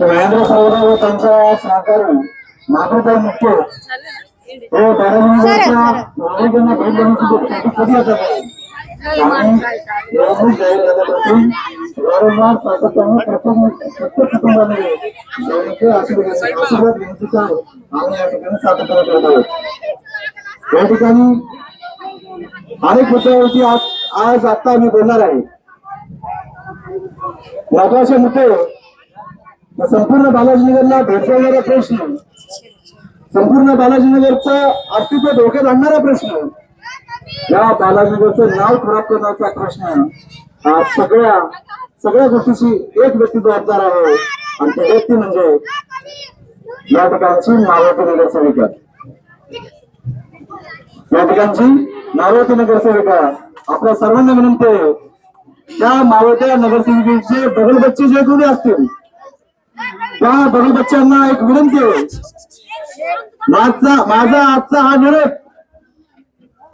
महेंद्र सरोदे व त्यांच्या सहकारी माधवताई मुख्य हे भेट कधी येतात? वारंवार सातत्याने प्रत्येक प्रत्येक आशीर्वाद आम्ही या ठिकाणी सातत्याने करत आहोत. या ठिकाणी अनेक मुद्द्यावरती आज आज आता आम्ही बोलणार आहे. महत्त्वाचे मुद्दे संपूर्ण बालाजीनगरला भेडसावणारा प्रश्न. संपूर्ण बालाजीनगरचं अस्तित्व धोक्यात आणणारा प्रश्न. या बालाजीनगरचं नाव खराब करण्याचा प्रश्न. हा सगळ्या सगळ्या गोष्टीची एक व्यक्ती जबाबदार आहे. आणि ती व्यक्ती म्हणजे या ठिकाणची मारुती नगरसेविका या ठिकाणची मारुती नगरसेविका आपल्या सर्वांना विनंती आहे त्या मावळत्या नगरसेविकेचे बगल बच्चे जे कोणी असतील त्या बगल बच्च्यांना एक विनंती. आहे माझा माझा आजचा हा निरोप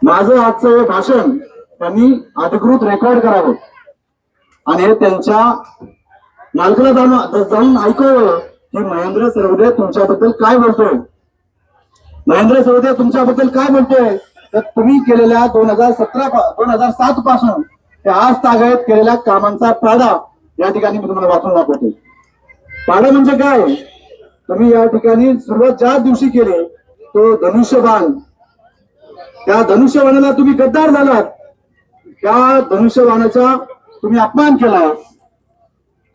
माझं आजचं हे भाषण त्यांनी अधिकृत रेकॉर्ड करावं. आणि हे त्यांच्या मालकाला जाऊन जाऊन ऐकावं की महेंद्र सरवदे तुमच्याबद्दल काय बोलतोय. महेंद्र सरवदे तुमच्याबद्दल काय बोलतोय? तर तुम्ही केलेल्या दोन हजार सतरा दोन हजार सात पासून ते आज तागायत केलेल्या कामांचा पाडा या ठिकाणी मी तुम्हाला वाचून दाखवतोय. पाडा म्हणजे काय? तुम्ही या ठिकाणी सुरुवात ज्या दिवशी केली तो धनुष्यबाण. त्या धनुष्यबाणाला तुम्ही गद्दार झालात. त्या धनुष्यबाणाचा तुम्ही अपमान केला.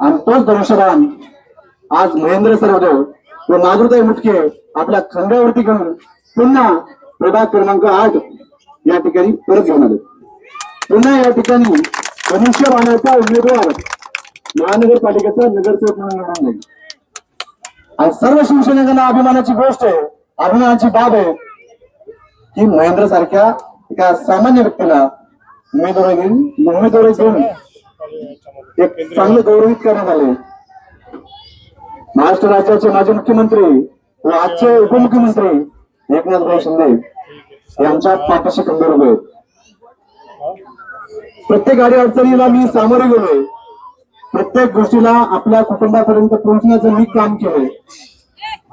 आणि तोच धनुष्यबाण आज महेंद्र सरवदेव व माधुरताई मुटके आपल्या खंड्यावरती घेऊन पुन्हा प्रभाग क्रमांक आठ या ठिकाणी परत घेऊन आले. पुन्हा या ठिकाणी धनुष्यबाणाचा उमेदवार महानगरपालिकेचा नगरसेवक म्हणून निवडून जाईल आणि सर्व शिवसैनिकांना अभिमानाची गोष्ट आहे अभिमानाची बाब आहे की महेंद्र सारख्या एका सामान्य व्यक्तीला उमेदवारी देऊन उमेदवारी देऊन एक चांगलं गौरवित करण्यात आले. महाराष्ट्र राज्याचे माजी मुख्यमंत्री व आजचे उपमुख्यमंत्री एकनाथभाई शिंदे यांच्या आमच्या पाठीशी खंबीर उभे प्रत्येक गाडी अडचणीला मी सामोरे गेलोय. प्रत्येक गोष्टीला आपल्या कुटुंबापर्यंत पोहोचण्याचं मी काम केलंय.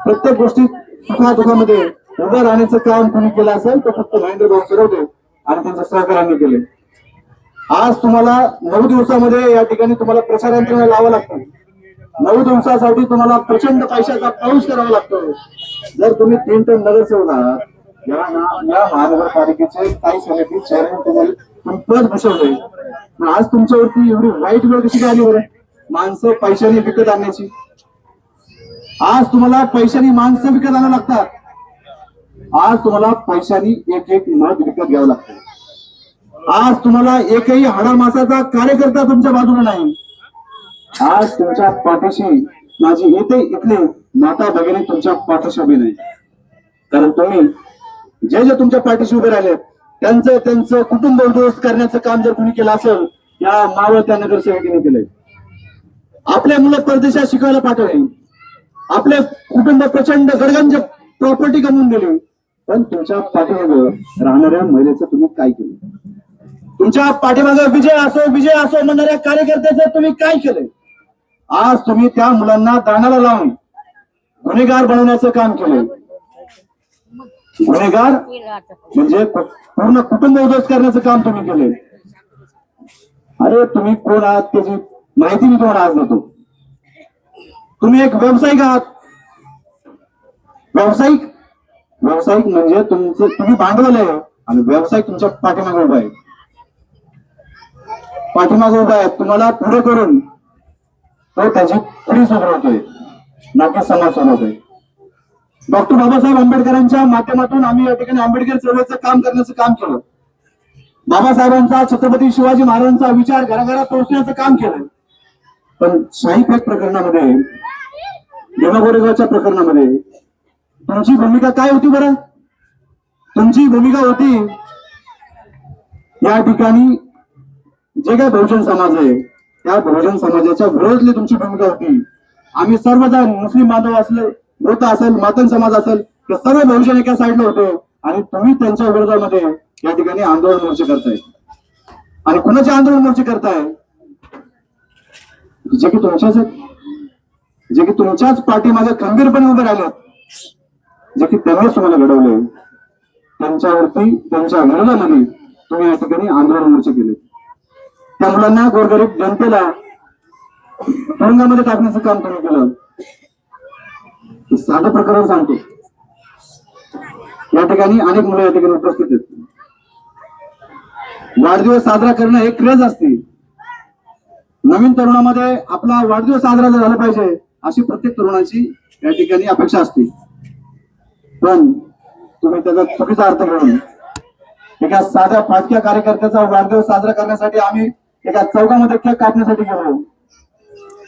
प्रत्येक गोष्टी सुखादुखामध्ये उभं राहण्याचं काम कोणी केलं असेल तर फक्त महेंद्र भाऊ सरवते आणि त्यांच्या सहकार्याने केले आज तुम्हाला नऊ दिवसामध्ये या ठिकाणी तुम्हाला प्रचार यंत्रणा लावा लागतं. नऊ दिवसासाठी तुम्हाला प्रचंड पैशाचा पाऊस करावा लागतो जर तुम्ही तीन टन नगरसेवक आहात या महानगरपालिकेचे काही समिती चेअरमन तुम्ही पद भूषवले पण आज तुमच्यावरती एवढी वाईट वेळ कशी काय आली बरं? माणसं पैशाने विकत आणण्याची आज तुम्हाला पैशाने माणसं विकत आणावं लागतात. आज तुम्हाला पैशाने एक एक मत विकत घ्यावं लागतं. आज तुम्हाला एकही हाडामासाचा कार्यकर्ता तुमच्या बाजूला नाही. आज तुमच्या पाठीशी माझी येते इथले माता भगिनी तुमच्या पाठीशी उभी नाही. कारण तुम्ही जे जे तुमच्या पाठीशी उभे राहिले त्यांचं त्यांचं कुटुंब उद्ध्वस्त करण्याचं काम जर तुम्ही केलं असेल या मावळत्या नगरसेवकीने केलंय. आपल्या मुलं परदेशात शिकायला पाठवले आपले कुटुंब प्रचंड गडगंज प्रॉपर्टी कमवून दिली. पण तुमच्या पाठीमागं राहणाऱ्या महिलेचं तुम्ही काय केलं? तुमच्या पाठीमागं विजय असो विजय असो म्हणणाऱ्या कार्यकर्त्याचं तुम्ही काय केलंय? आज तुम्ही त्या मुलांना दानाला लावून गुन्हेगार बनवण्याचं काम केलंय. गुन्हेगार म्हणजे पूर्ण कुटुंब उद्ध्वस्त करण्याचं काम तुम्ही केलंय. अरे तुम्ही कोण आहात त्याची माहिती मी तुम्हाला आज देतो. तुम्ही एक व्यावसायिक आहात. व्यावसायिक? व्यावसायिक म्हणजे तुमचं तुम्ही भांडवल आहे. आणि व्यावसायिक तुमच्या पाठीमागे उभा आहे. पाठीमागे उभा आहे. तुम्हाला पुढे करून तो त्याची फी सुधारवतोय ना की समाज सोडवतोय डॉक्टर बाबासाहेब आंबेडकरांच्या माध्यमातून आम्ही या ठिकाणी आंबेडकर चळवळीचं काम करण्याचं काम केलं. बाबासाहेबांचा छत्रपती शिवाजी महाराजांचा विचार घराघरात पोहोचण्याचं काम केलं. पण शाहीफेक प्रकरणामध्ये देवागोरेगावच्या प्रकरणामध्ये तुमची भूमिका काय होती बरं? तुमची भूमिका होती या ठिकाणी जे काय बहुजन समाज आहे त्या बहुजन समाजाच्या विरोधातली तुमची भूमिका होती. आम्ही सर्वजण मुस्लिम बांधव असले मृत असेल मातन समाज असेल ते सर्व भविष्य एका साईडला होते. आणि तुम्ही त्यांच्या विरोधामध्ये या ठिकाणी आंदोलन मोर्चे करताय. आणि कुणाचे आंदोलन मोर्चे करताय? जे की तुमच्याच जे की तुमच्याच पाठीमागे खंबीरपणे उभे राहिलेत. जे की त्यांनीच तुम्हाला घडवले त्यांच्यावरती त्यांच्या विरोधामध्ये तुम्ही या ठिकाणी आंदोलन मोर्चे केले त्या मुलांना गोरगरीब जनतेला तुरुंगामध्ये टाकण्याचं काम तुम्ही केलं. हे साधं प्रकरण सांगतो. या ठिकाणी अनेक मुलं या ठिकाणी उपस्थित आहेत. वाढदिवस साजरा करणं हे क्रेज असते. नवीन तरुणामध्ये आपला वाढदिवस साजरा झाला पाहिजे अशी प्रत्येक तरुणाची या ठिकाणी अपेक्षा असते. पण तुम्ही त्याचा चुकीचा अर्थ करून एका साध्या फाटक्या कार्यकर्त्याचा वाढदिवस साजरा करण्यासाठी आम्ही एका चौकामध्ये केक कापण्यासाठी गेलो.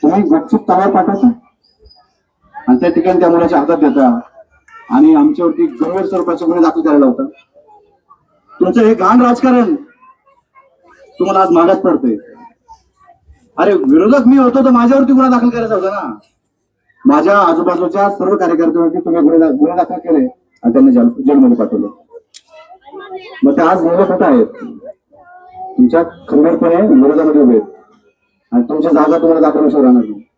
तुम्ही गुपचूप तवार पाठवता? आणि त्या ठिकाणी त्या मुलाच्या हातात देता. आणि आमच्यावरती गंभीर स्वरूपाचा गुन्हे दाखल करायला होता तुमचं हे घाण राजकारण तुम्हाला आज मागात पडतंय. अरे विरोधक मी होतो तर माझ्यावरती गुन्हा दाखल करायचा होता ना. माझ्या आजूबाजूच्या सर्व कार्यकर्त्यांवरती तुम्ही गुन्हे दा- गुन्हे दाखल केले आणि त्यांना जेलमध्ये पाठवलं. मग ते आज निवडत होत आहेत? तुमच्या खंबीरपणे विरोधामध्ये उभे आहेत. आणि तुमच्या जागा तुम्हाला दाखवण्याशिवाय राहणार नाही.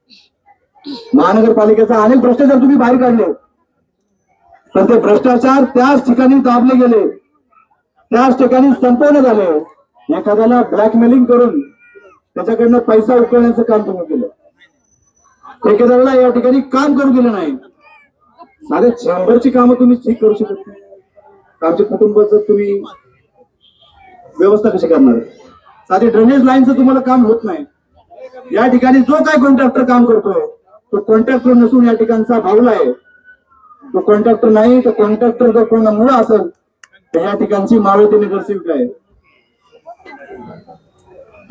महानगरपालिकेचा अनेक भ्रष्टाचार तुम्ही बाहेर काढले पण ते भ्रष्टाचार त्याच ठिकाणी दाबले गेले त्याच ठिकाणी संपवण्यात झाले. एखाद्याला ब्लॅकमेलिंग करून त्याच्याकडनं पैसा उकळण्याचं काम तुम्ही केलं. ठेकेदाराला या ठिकाणी काम करू दिलं नाही. साधे शंभरची कामं तुम्ही ठीक करू शकत नाही. आमच्या कुटुंबाचं तुम्ही व्यवस्था कशी करणार? साधे ड्रेनेज लाईनचं तुम्हाला काम होत नाही. या ठिकाणी जो काय कॉन्ट्रॅक्टर काम करतोय तो कॉन्ट्रॅक्टर नसून या ठिकाणचा भावला आहे. तो कॉन्ट्रॅक्टर नाही तर कॉन्ट्रॅक्टर जर कोण मुळ असेल तर या ठिकाणची मावळती नगरसेविका आहे.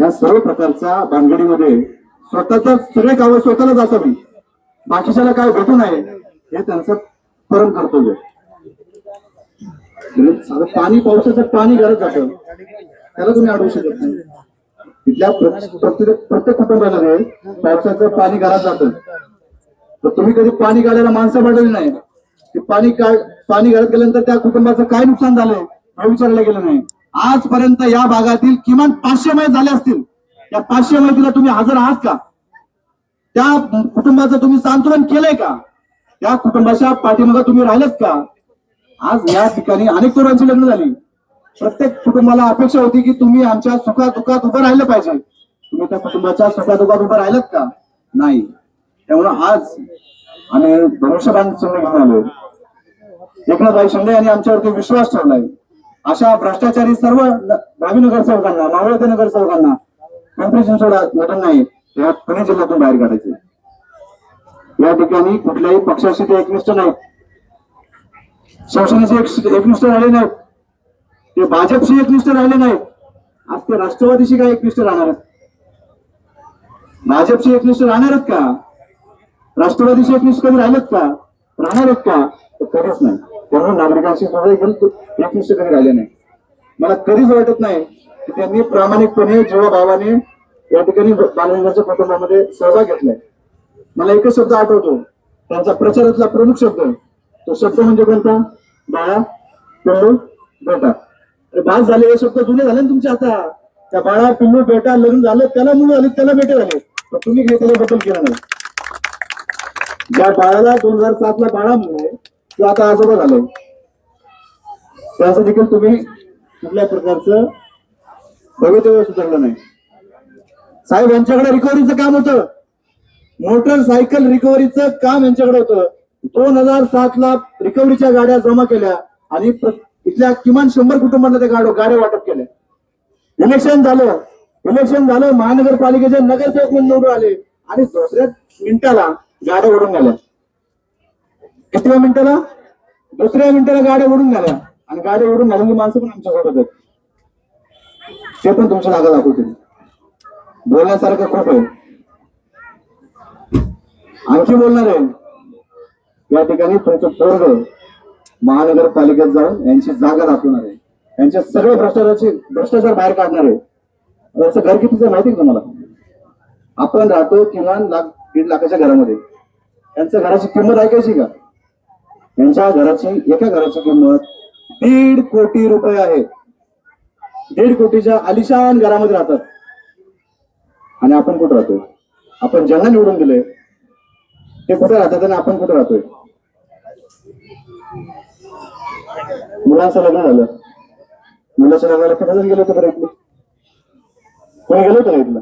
या सर्व प्रकारच्या भानगडीमध्ये स्वतःच सगळे कामं स्वतःलाच असावी. बाकीच्याला काय भेटू नये हे त्यांचं परम कर्तव्य म्हणजे पाणी पावसाचं पाणी घरात जातं त्याला तुम्ही अडवू शकत नाही. इथल्या प्रत्येक प्रत्येक कुटुंबाला पावसाचं पाणी घरात जातं तर तुम्ही कधी पाणी काढायला माणसं पाठवली नाही. ते पाणी काढ पाणी घरात गेल्यानंतर त्या कुटुंबाचं काय नुकसान झालंय हे विचारलं गेलं नाही. आजपर्यंत या भागातील किमान पाचशे मैल झाले असतील. त्या पाचशे माहितीला तुम्ही हजर आहात का? त्या कुटुंबाचं तुम्ही सांत्वन केलंय का? त्या कुटुंबाच्या पाठीमागे तुम्ही राहिलेत का? आज या ठिकाणी अनेक तरुणांची लग्न झाली. प्रत्येक कुटुंबाला अपेक्षा होती की तुम्ही आमच्या सुखा दुःखात उभं राहिलं पाहिजे. तुम्ही त्या कुटुंबाच्या सुखा दुःखात उभं राहिलात का? नाही. त्यामुळं आज आम्ही भविष्यवाणी चिन्ह घेऊन आलो एकनाथभाई शिंदे यांनी आमच्यावरती विश्वास ठेवलाय. अशा भ्रष्टाचारी सर्व न- भावी नगरसेवकांना मावळते नगरसेवकांना पिंपरी चिंचवडा नटन नाही. या पुणे जिल्ह्यातून बाहेर काढायचे. या ठिकाणी कुठल्याही पक्षाशी ते एकनिष्ठ नाहीत. शिवसेनेचे एकनिष्ठ राहिले नाहीत. ते भाजपशी एकनिष्ठ राहिले नाहीत. आज ते राष्ट्रवादीशी काय एकनिष्ठ राहणार आहेत? भाजपशी एकनिष्ठ राहणार आहेत का? राष्ट्रवादीशी एकवीस कधी राहिलेत का? राहणार आहेत का? तर कधीच नाही. त्यामुळे नागरिकांशी सुद्धा एक- कधी राहिले नाही. मला कधीच वाटत नाही की त्यांनी प्रामाणिकपणे जीवाभावाने या ठिकाणी बालगंगाच्या कुटुंबामध्ये सहभाग घेतलाय मला एकच शब्द आठवतो. त्यांचा प्रचारातला प्रमुख शब्द तो शब्द म्हणजे कोणता? बाळा पिल्लू बेटा. अरे झाले हे शब्द जुने झाले ना तुमचे आता. त्या बाळा पिल्लू बेटा लग्न झालं त्याला मुलं झाले त्याला बेटे झाले. तर तुम्ही काही त्याच्याबद्दल केलं नाही. ज्या बाळाला दोन हजार सात ला बाळामुळे तो आता आजोबा झालो. त्याचं देखील तुम्ही कुठल्या प्रकारचं भवितव्य सुधारलं नाही. साहेब यांच्याकडे रिकव्हरीचं काम होतं. मोटरसायकल रिकव्हरीचं काम यांच्याकडे होतं. दोन हजार सात ला रिकव्हरीच्या गाड्या जमा केल्या आणि इथल्या किमान शंभर कुटुंबांना त्या गाड्या गाड्या वाटप केल्या. इलेक्शन झालं. इलेक्शन झालं. महानगरपालिकेचे नगरसेवक म्हणून निवडून आले. आणि दुसऱ्या मिनिटाला गाड्या ओढून गेल्या कितव्या मिनिटाला? दुसऱ्या मिनिटाला गाड्या ओढून गेल्या आणि गाड्या ओढून घालून माणसं पण आमच्यासोबत आहेत. ते पण तुमच्या जागा दाखवतील. बोलण्यासारखं खूप आहे. आणखी बोलणार आहे. या ठिकाणी तुमचं पोरग महानगरपालिकेत जाऊन यांची जागा दाखवणार आहे. यांचे सगळे भ्रष्टाचाराचे भ्रष्टाचार बाहेर काढणार आहे. याचं घर कितीचं माहिती आहे का तुम्हाला? आपण राहतो किमान लाख दीड लाखाच्या घरामध्ये. यांचं घराची किंमत ऐकायची का? यांच्या घराची एका घराची किंमत दीड कोटी रुपये आहे. दीड कोटीच्या आलिशान घरामध्ये राहतात. आणि आपण कुठं राहतो आपण ज्यांना निवडून दिले ते कुठे राहतात आणि आपण कुठे राहतोय? मुलांचं लग्न झालं. मुलाच्या लग्नाला कुठे जण गेलो होतं बरं इथले? कोणी गेलो होतं इथलं?